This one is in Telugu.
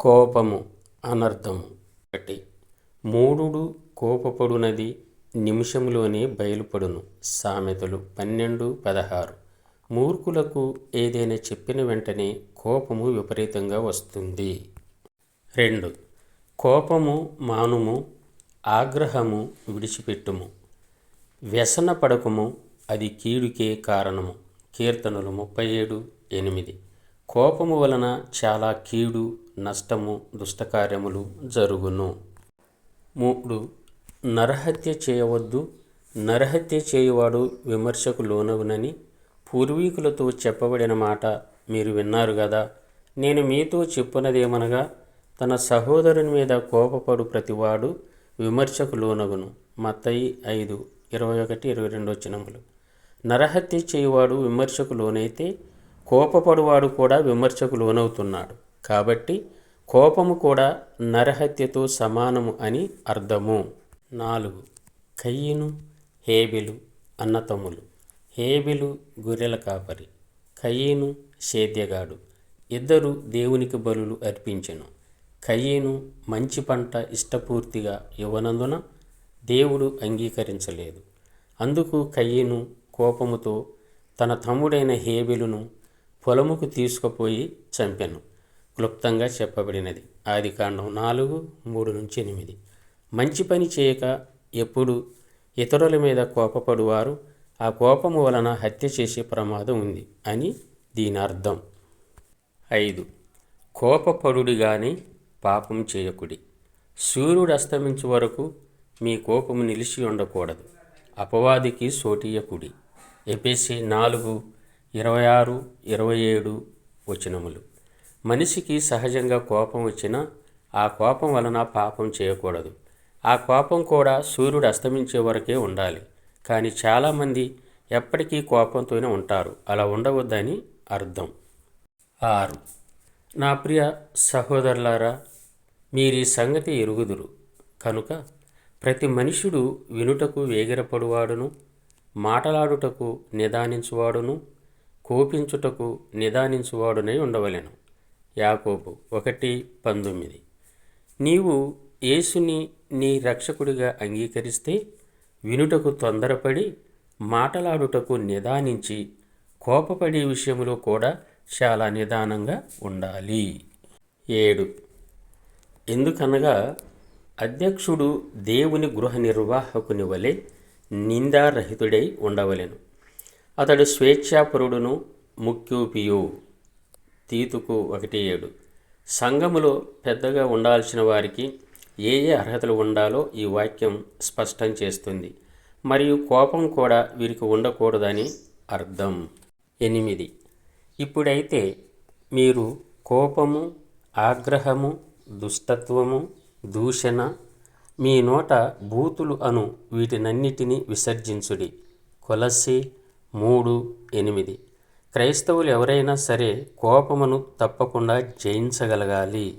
కోపము అనర్థము. ఒకటి. మూడుడు కోపపడునది నిమిషంలోనే బయలుపడును. సామెతలు పన్నెండు పదహారు. మూర్ఖులకు ఏదైనా చెప్పిన వెంటనే కోపము విపరీతంగా వస్తుంది. రెండు. కోపము మానుము ఆగ్రహము విడిచిపెట్టుము. వ్యసన పడకము అది కీడుకే కారణము. కీర్తనలు ముప్పై ఏడు ఎనిమిది. కోపము వలన చాలా కీడు నష్టము దుష్టకార్యములు జరుగును. మూడు నరహత్య చేయవద్దు. నరహత్య చేయువాడు విమర్శకు లోనగునని పూర్వీకులతో చెప్పబడిన మాట మీరు విన్నారు కదా నేను మీతో చెప్పున్నదేమనగా తన సహోదరుని మీద కోపపడు ప్రతివాడు విమర్శకు లోనగును. మత్తయి ఐదు ఇరవై ఒకటి ఇరవై రెండు వచ్చినములు నరహత్య చేయువాడు విమర్శకు లోనైతే కోపపడువాడు కూడా విమర్శకు లోనవుతున్నాడు. కాబట్టి కోపము కూడా నరహత్యతో సమానము అని అర్థము. నాలుగు. కయ్యను హేబెలు అన్నతమ్ములు హేబెలు గొర్రెల కాపరి. కయ్యను సేద్యగాడు. ఇద్దరు దేవునికి బలులు అర్పించెను. కయ్యేను మంచి పంట ఇష్టపూర్తిగా ఇవ్వనందున దేవుడు అంగీకరించలేదు. అందుకు కయ్యేను కోపముతో తన తమ్ముడైన హేబెలును పొలముకు తీసుకుపోయి చంపెను. క్లుప్తంగా చెప్పబడినది. ఆది కాండం నాలుగు మూడు నుంచి ఎనిమిది. మంచి పని చేయక ఎప్పుడు ఇతరుల మీద కోపపడువారు ఆ కోపము వలన హత్య చేసే ప్రమాదం ఉంది అని దీని అర్థం ఐదు. కోపపడుడి గాని పాపం చేయకుడి. సూర్యుడు అస్తమించు వరకు మీ కోపము నిలిచి ఉండకూడదు. అపవాదికి సోటియకుడి ఎపిసి నాలుగు ఇరవై ఆరు ఇరవై ఏడు వచనములు. మనిషికి సహజంగా కోపం వచ్చినా ఆ కోపం వలన పాపం చేయకూడదు. ఆ కోపం కూడా సూర్యుడు అస్తమించే వరకే ఉండాలి. కానీ చాలామంది ఎప్పటికీ కోపంతోనే ఉంటారు. అలా ఉండవద్దని అర్థం. ఆరు. నా ప్రియ సహోదరులారా మీరు ఈ సంగతి ఎరుగుదురు. కనుక ప్రతి మనుషుడు వినుటకు వేగిరపడువాడును మాటలాడుటకు నిదానించువాడును కోపించుటకు నిదానించువాడునై ఉండవలెను. యాకోబు ఒకటి పంతొమ్మిది. నీవు యేసుని నీ రక్షకుడిగా అంగీకరిస్తే వినుటకు తొందరపడి మాటలాడుటకు నిదానించి కోపపడే విషయంలో కూడా చాలా నిదానంగా ఉండాలి. ఏడు. ఎందుకనగా అధ్యక్షుడు దేవుని గృహ నిర్వాహకుని వలె నిందారహితుడై ఉండవలెను. అతడు స్వేచ్ఛాపరుడును ముఖ్యూపియు. తీతుకు ఒకటి ఏడు. సంఘములో పెద్దగా ఉండాల్సిన వారికి ఏ ఏ అర్హతలు ఉండాలో ఈ వాక్యం స్పష్టం చేస్తుంది. మరియు కోపం కూడా వీరికి ఉండకూడదని అర్థం. ఎనిమిది. ఇప్పుడైతే మీరు కోపము ఆగ్రహము దుష్టత్వము దూషణ మీ నోట బూతులు అను వీటినన్నిటినీ విసర్జించుడి. కొలసి మూడు ఎనిమిది. క్రైస్తవులు ఎవరైనా సరే కోపమును తప్పకుండా జయించగలగాలి.